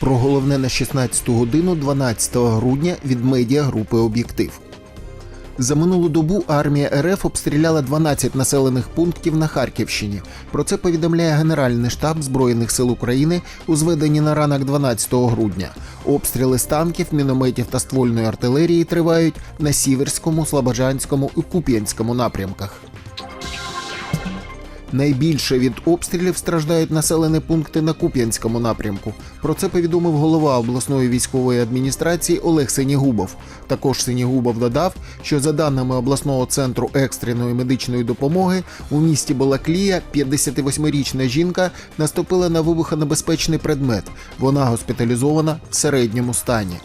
Про головне на 16 годину 12 грудня від медіагрупи Об'єктив. За минулу добу армія РФ обстріляла 12 населених пунктів на Харківщині. Про це повідомляє Генеральний штаб Збройних сил України у зведенні на ранок 12 грудня. Обстріли з танків, мінометів та ствольної артилерії тривають на Сіверському, Слобожанському і Куп'янському напрямках. Найбільше від обстрілів страждають населені пункти на Куп'янському напрямку. Про це повідомив голова обласної військової адміністрації Олег Синігубов. Також Синігубов додав, що за даними обласного центру екстреної медичної допомоги у місті Балаклія 58-річна жінка наступила на вибухонебезпечний предмет. Вона госпіталізована в середньому стані.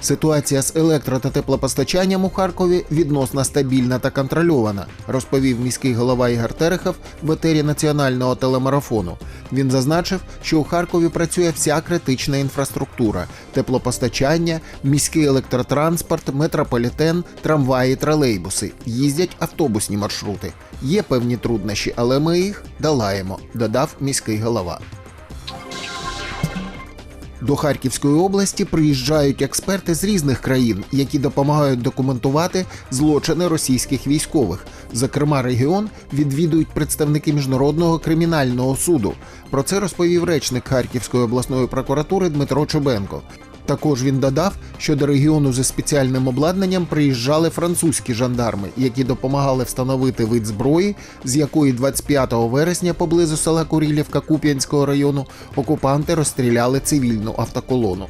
Ситуація з електро та теплопостачанням у Харкові відносно стабільна та контрольована, розповів міський голова Ігор Терехов в етері національного телемарафону. Він зазначив, що у Харкові працює вся критична інфраструктура: теплопостачання, міський електротранспорт, метрополітен, трамваї, тролейбуси. Їздять автобусні маршрути. Є певні труднощі, але ми їх долаємо, додав міський голова. До Харківської області приїжджають експерти з різних країн, які допомагають документувати злочини російських військових. Зокрема, регіон відвідують представники міжнародного кримінального суду. Про це розповів речник Харківської обласної прокуратури Дмитро Чубенко. Також він додав, що до регіону зі спеціальним обладнанням приїжджали французькі жандарми, які допомагали встановити вид зброї, з якої 25 вересня поблизу села Курілівка Куп'янського району окупанти розстріляли цивільну автоколону.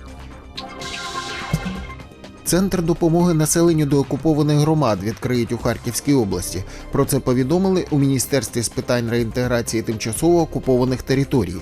Центр допомоги населенню до окупованих громад відкриють у Харківській області. Про це повідомили у Міністерстві з питань реінтеграції тимчасово окупованих територій.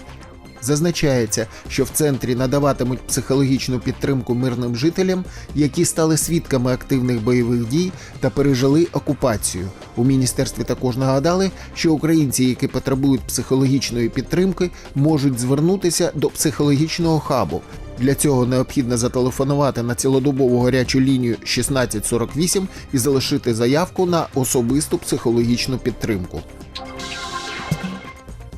Зазначається, що в центрі надаватимуть психологічну підтримку мирним жителям, які стали свідками активних бойових дій та пережили окупацію. У міністерстві також нагадали, що українці, які потребують психологічної підтримки, можуть звернутися до психологічного хабу. Для цього необхідно зателефонувати на цілодобову гарячу лінію 1648 і залишити заявку на особисту психологічну підтримку.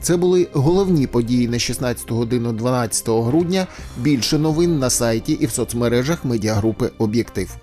Це були головні події на 16 годину 12 грудня. Більше новин на сайті і в соцмережах медіагрупи Об'єктив.